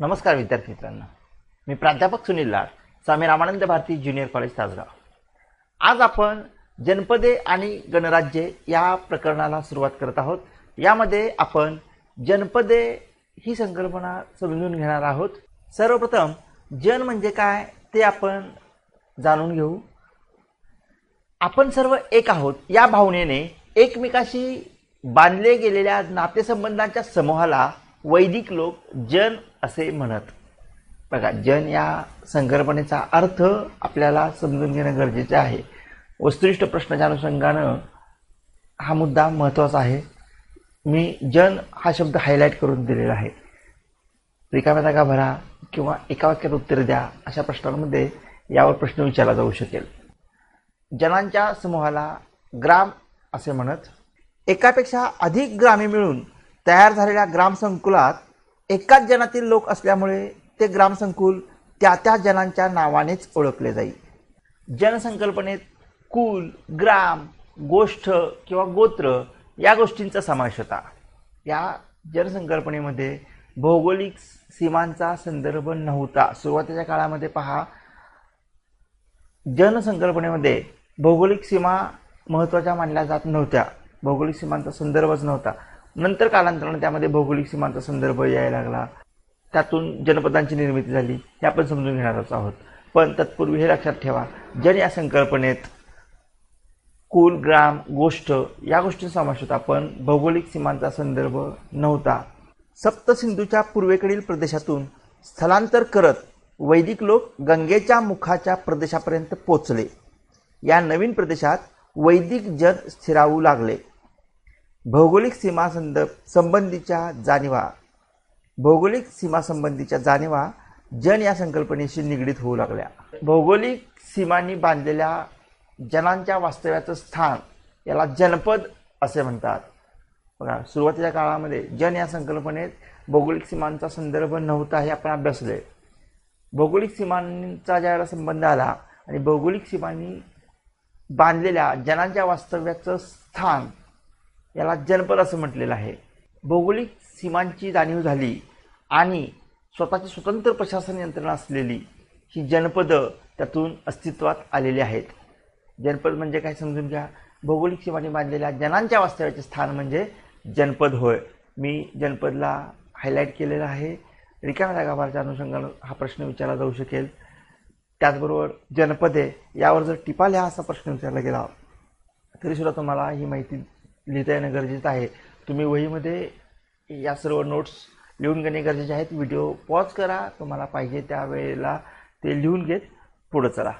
नमस्कार विद्यार्थी मित्रांनो. मी प्राध्यापक सुनील लाड स्वामी रामानंद भारती ज्युनियर कॉलेज तासगाव. आज आपण जनपदे आणि गणराज्ये या प्रकरणाला सुरुवात करत आहोत. यामध्ये आपण जनपदे ही संकल्पना समजून घेणार आहोत. सर्वप्रथम जन म्हणजे काय ते आपण जाणून घेऊ. आपण सर्व एक आहोत. या भावनेने एकमेकाशी बांधले गेलेल्या नातेसंबंधांच्या समूहाला वैदिक लोक जन असे म्हणत. बघा जन या संकल्पनेचा अर्थ आपल्याला समजून घेणं गरजेचे आहे. वस्तुनिष्ठ प्रश्नाच्या अनुषंगानं हा मुद्दा महत्त्वाचा आहे. मी जन हा शब्द हायलाईट करून दिलेला आहे. रिकाम्या जागा भरा किंवा एका वाक्यात उत्तर द्या अशा प्रश्नांमध्ये यावर प्रश्न विचारला जाऊ शकेल. जनांच्या समूहाला ग्राम असे म्हणत एकापेक्षा अधिक ग्रामे मिळून तयार झालेल्या ग्रामसंकुलात एकाच जनातील लोक असल्यामुळे ते ग्रामसंकुल त्या त्या जनांच्या नावानेच ओळखले जाईल जनसंकल्पनेत कुल ग्राम गोष्ठ किंवा गोत्र या गोष्टींचा समावेश होता. या जनसंकल्पनेमध्ये भौगोलिक सीमांचा संदर्भ नव्हता. सुरुवातीच्या काळामध्ये पहा जनसंकल्पनेमध्ये भौगोलिक सीमा महत्त्वाच्या मानल्या जात नव्हत्या. भौगोलिक सीमांचा संदर्भच नव्हता. नंतर कालांतराने त्यामध्ये भौगोलिक सीमांचा संदर्भ यायला लागला. त्यातून जनपदांची निर्मिती झाली हे आपण समजून घेणारच आहोत. पण तत्पूर्वी हे लक्षात ठेवा जन या संकल्पनेत कुल ग्राम गोष्ट या गोष्टी समावेश होता पण भौगोलिक सीमांचा संदर्भ नव्हता. सप्तसिंधूच्या पूर्वेकडील प्रदेशातून स्थलांतर करत वैदिक लोक गंगेच्या मुखाच्या प्रदेशापर्यंत पोचले. या नवीन प्रदेशात वैदिक जन स्थिरावू लागले. भौगोलिक सीमा संबंधीच्या जाणीवा. भौगोलिक सीमासंबंधीच्या जाणीवा जन या संकल्पनेशी निगडीत होऊ लागल्या. भौगोलिक सीमांनी बांधलेल्या जनांच्या वास्तव्याचं स्थान याला जनपद असे म्हणतात. बघा सुरुवातीच्या काळामध्ये जन या संकल्पनेत भौगोलिक सीमांचा संदर्भ नव्हता हे आपण अभ्यासले. भौगोलिक सीमांचा ज्यावेळेला संबंध आला आणि भौगोलिक सीमांनी बांधलेल्या जनांच्या वास्तव्याचं स्थान याला जनपद असं म्हटलेलं आहे. भौगोलिक सीमांची जाणीव झाली आणि स्वतःची स्वतंत्र प्रशासन यंत्रणा असलेली ही जनपदं त्यातून अस्तित्वात आलेली आहेत. जनपद म्हणजे काय समजून घ्या? भौगोलिक सीमांनी बांधलेल्या जनांच्या वास्तव्याचे स्थान म्हणजे जनपद होय. मी जनपदला हायलाईट केलेलं आहे. रिकाम्या जागाभारच्या अनुषंगानं हा प्रश्न विचारला जाऊ शकेल. त्याचबरोबर जनपदे यावर जर टिपा लिहा असा प्रश्न विचारला गेला तरीसुद्धा तुम्हाला ही माहिती लिहिता येणं गरजेचं आहे. तुम्ही वहीमध्ये या सर्व नोट्स लिहून घेणे गरजेचे आहेत. व्हिडिओ पॉज करा. तुम्हाला पाहिजे त्या वेळेला ते लिहून घेत पुढं चला.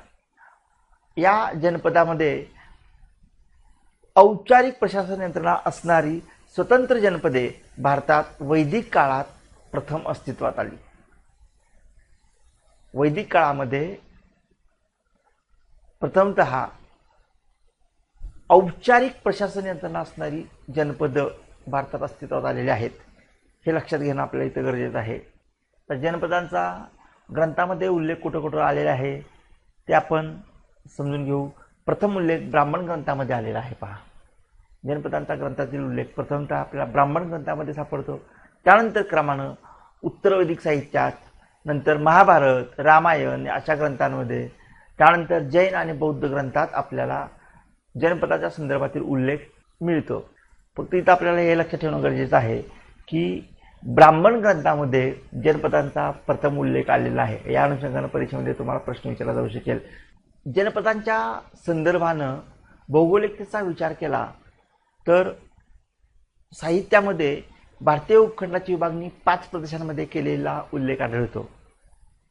या जनपदामध्ये औपचारिक प्रशासन यंत्रणा असणारी स्वतंत्र जनपदे भारतात वैदिक काळात प्रथम अस्तित्वात आली. वैदिक काळामध्ये प्रथमत औपचारिक प्रशासन यंत्रणा असणारी जनपदं भारतात अस्तित्वात आलेली आहेत. हे लक्षात घेणं आपल्याला इथं गरजेचं आहे. तर जनपदांचा ग्रंथामध्ये उल्लेख कुठं कुठं आलेला आहे ते आपण समजून घेऊ. प्रथम उल्लेख ब्राह्मण ग्रंथामध्ये आलेला आहे पहा. जनपदांचा ग्रंथातील उल्लेख प्रथमतः आपल्याला ब्राह्मण ग्रंथामध्ये सापडतो. त्यानंतर क्रमानं उत्तर वैदिक साहित्यात नंतर महाभारत रामायण अशा ग्रंथांमध्ये त्यानंतर जैन आणि बौद्ध ग्रंथात आपल्याला जनपदाच्या संदर्भातील उल्लेख मिळतो. फक्त इथं आपल्याला हे लक्षात ठेवणं गरजेचं आहे की ब्राह्मण ग्रंथामध्ये जनपदांचा प्रथम उल्लेख आलेला आहे. या अनुषंगानं परीक्षेमध्ये तुम्हाला प्रश्न विचारला जाऊ शकेल. जनपदांच्या संदर्भानं भौगोलिकतेचा विचार केला तर साहित्यामध्ये भारतीय उपखंडाची विभागणी पाच प्रदेशांमध्ये केलेला उल्लेख आढळतो.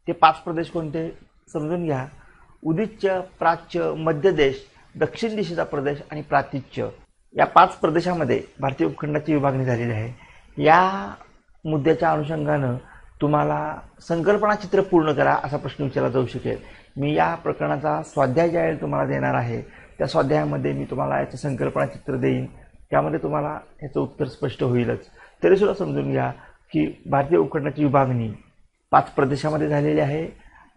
ते पाच प्रदेश कोणते? समजून घ्या. उदिच्य प्राच्य मध्यदेश दक्षिण दिशेचा प्रदेश आणि प्रातिच्य. या पाच प्रदेशामध्ये भारतीय उपखंडाची विभागणी झालेली आहे. या मुद्द्याच्या अनुषंगानं तुम्हाला संकल्पना चित्र पूर्ण करा असा प्रश्न विचारला जाऊ शकेल. मी या प्रकरणाचा स्वाध्याय ज्या तुम्हाला देणार आहे त्या स्वाध्यायामध्ये मी तुम्हाला याचं संकल्पना चित्र देईन. त्यामध्ये तुम्हाला याचं उत्तर स्पष्ट होईलच. तरीसुद्धा समजून घ्या की भारतीय उपखंडाची विभागणी पाच प्रदेशामध्ये झालेली आहे.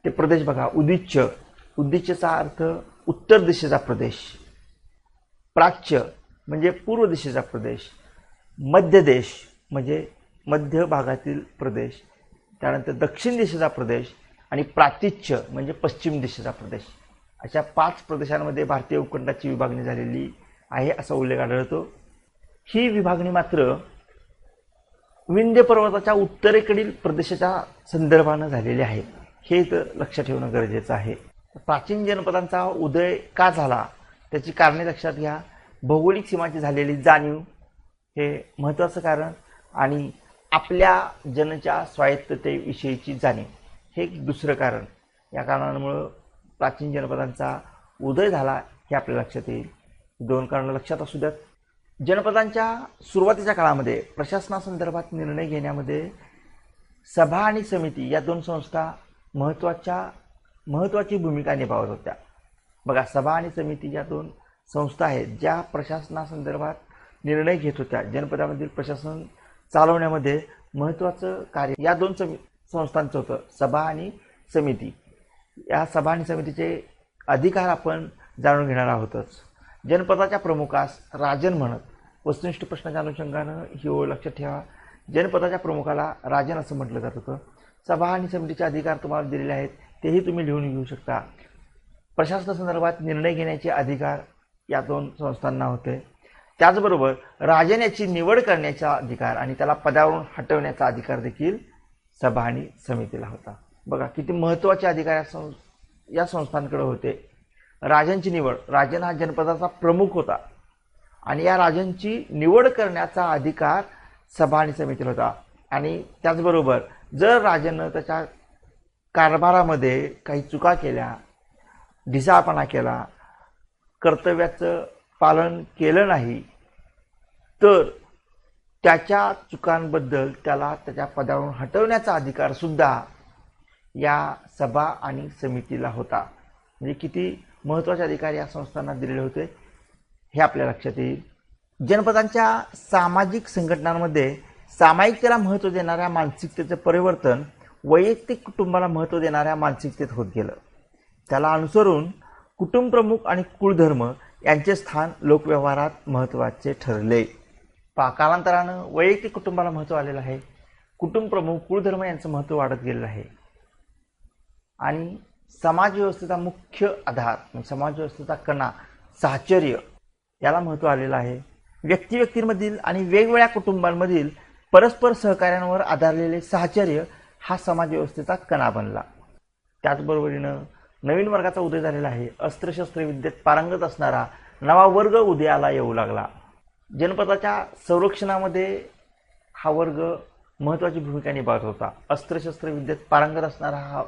ते प्रदेश बघा उदिच्य. उद्दिशेचा अर्थ उत्तर दिशेचा प्रदेश. प्राच्य म्हणजे पूर्व दिशेचा प्रदेश. मध्य देश म्हणजे मध्य भागातील प्रदेश. त्यानंतर दक्षिण दिशेचा प्रदेश आणि प्रातिच्य म्हणजे पश्चिम दिशेचा प्रदेश. अशा पाच प्रदेशांमध्ये भारतीय उपखंडाची विभागणी झालेली आहे असा उल्लेख आढळतो. ही विभागणी मात्र विंध्य पर्वताच्या उत्तरेकडील प्रदेशाच्या संदर्भानं झालेली आहे. हे इथं लक्षात ठेवणं गरजेचं आहे. प्राचीन जनपदांचा उदय का झाला? त्याची कारणे लक्षात घ्या. भौगोलिक सीमाची झालेली जाणीव हे महत्त्वाचं कारण आणि आपल्या जनच्या स्वायत्ततेविषयीची जाणीव हे एक दुसरं कारण. या कारणांमुळं प्राचीन जनपदांचा उदय झाला हे आपल्या लक्षात येईल. दोन कारणं लक्षात असू द्यात. जनपदांच्या सुरुवातीच्या काळामध्ये प्रशासनासंदर्भात निर्णय घेण्यामध्ये सभा आणि समिती या दोन संस्था महत्त्वाच्या महत्त्वाची भूमिका निभावत होत्या. बघा सभा आणि समिती ज्या दोन संस्था आहेत ज्या प्रशासनासंदर्भात निर्णय घेत होत्या जनपदामधील प्रशासन चालवण्यामध्ये महत्त्वाचं कार्य या दोन समी संस्थांचं होतं सभा आणि समिती. या सभा आणि समितीचे अधिकार आपण जाणून घेणार आहोतच. जनपदाच्या प्रमुखास राजन म्हणत वस्तुनिष्ठ प्रश्नाच्या अनुषंगानं ही ओळ लक्षात ठेवा. जनपदाच्या प्रमुखाला राजन असं म्हटलं जात होतं. सभा आणि समितीचे अधिकार तुम्हाला दिलेले आहेत तेही तुम्ही लिहून घेऊ शकता. प्रशासनासंदर्भात निर्णय घेण्याचे अधिकार या दोन संस्थांना होते. त्याचबरोबर राजन याची निवड करण्याचा अधिकार आणि त्याला पदावरून हटवण्याचा अधिकार देखील सभा आणि समितीला होता. बघा किती महत्त्वाचे अधिकार या सं या संस्थांकडे होते. राजांची निवड राजन हा जनपदाचा प्रमुख होता. आणि या राजांची निवड करण्याचा अधिकार सभा आणि समितीला होता. आणि त्याचबरोबर जर राजानं त्याच्या कारभारामध्ये काही चुका केल्या ढिसाळपणा केला कर्तव्याचं पालन केलं नाही तर त्याच्या चुकांबद्दल त्याला त्याच्या पदावरून हटवण्याचा अधिकार सुद्धा या सभा आणि समितीला होता. म्हणजे किती महत्त्वाचे अधिकार या संस्थांना दिलेले होते हे आपल्या लक्षात येईल. जनपदांच्या सामाजिक संघटनांमध्ये सामायिकतेला महत्त्व देणाऱ्या मानसिकतेचं परिवर्तन वैयक्तिक कुटुंबाला महत्त्व देणाऱ्या मानसिकतेत होत गेलं. त्याला अनुसरून कुटुंबप्रमुख आणि कुळधर्म यांचे स्थान लोकव्यवहारात महत्त्वाचे ठरले. पा कालांतरानं वैयक्तिक कुटुंबाला महत्त्व आलेलं आहे. कुटुंबप्रमुख कुळधर्म यांचं महत्त्व वाढत गेलेलं आहे. आणि समाजव्यवस्थेचा मुख्य आधार म्हणजे समाजव्यवस्थेचा कणा साहचर्य याला महत्त्व आलेलं आहे. व्यक्ती व्यक्तींमधील आणि वेगवेगळ्या कुटुंबांमधील परस्पर सहकार्यांवर आधारलेले साहचर्य हा समाजव्यवस्थेचा कणा बनला. त्याचबरोबरीनं नवीन वर्गाचा उदय झालेला आहे. अस्त्रशस्त्र विद्येत पारंगत असणारा नवा वर्ग उदयाला येऊ लागला. जनपदाच्या संरक्षणामध्ये हा वर्ग महत्त्वाची भूमिका निभावत होता. अस्त्रशस्त्र विद्येत पारंगत असणारा हा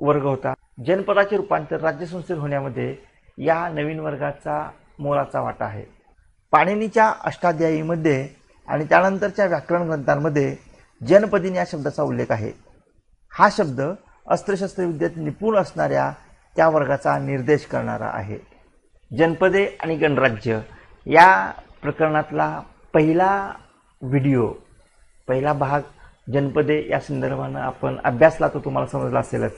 वर्ग होता. जनपदाचे रूपांतर राज्यसंस्थेत होण्यामध्ये या नवीन वर्गाचा मोलाचा वाटा आहे. पाणिनीच्या अष्टाध्यायीमध्ये आणि त्यानंतरच्या व्याकरण ग्रंथांमध्ये जनपदीन या शब्दाचा उल्लेख आहे. हा शब्द अस्त्रशस्त्र विद्येत निपुण असणाऱ्या त्या वर्गाचा निर्देश करणारा आहे. जनपदे आणि गणराज्य या प्रकरणातला पहिला व्हिडिओ पहिला भाग जनपदे या संदर्भानं आपण अभ्यासला तो तुम्हाला समजला असेलच.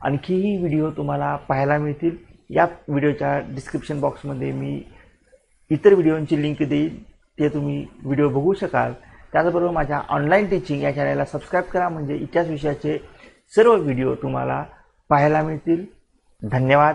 आणखीही व्हिडिओ तुम्हाला पाहायला मिळतील. या व्हिडिओच्या डिस्क्रिप्शन बॉक्समध्ये मी इतर व्हिडिओंची लिंक देईन. ते तुम्ही व्हिडिओ बघू शकाल. त्याचबरोबर माझ्या ऑनलाईन टीचिंग या चॅनलला सबस्क्राईब करा. म्हणजे इतिहास विषयाचे सर्व व्हिडिओ तुम्हाला पाहायला मिळतील. धन्यवाद.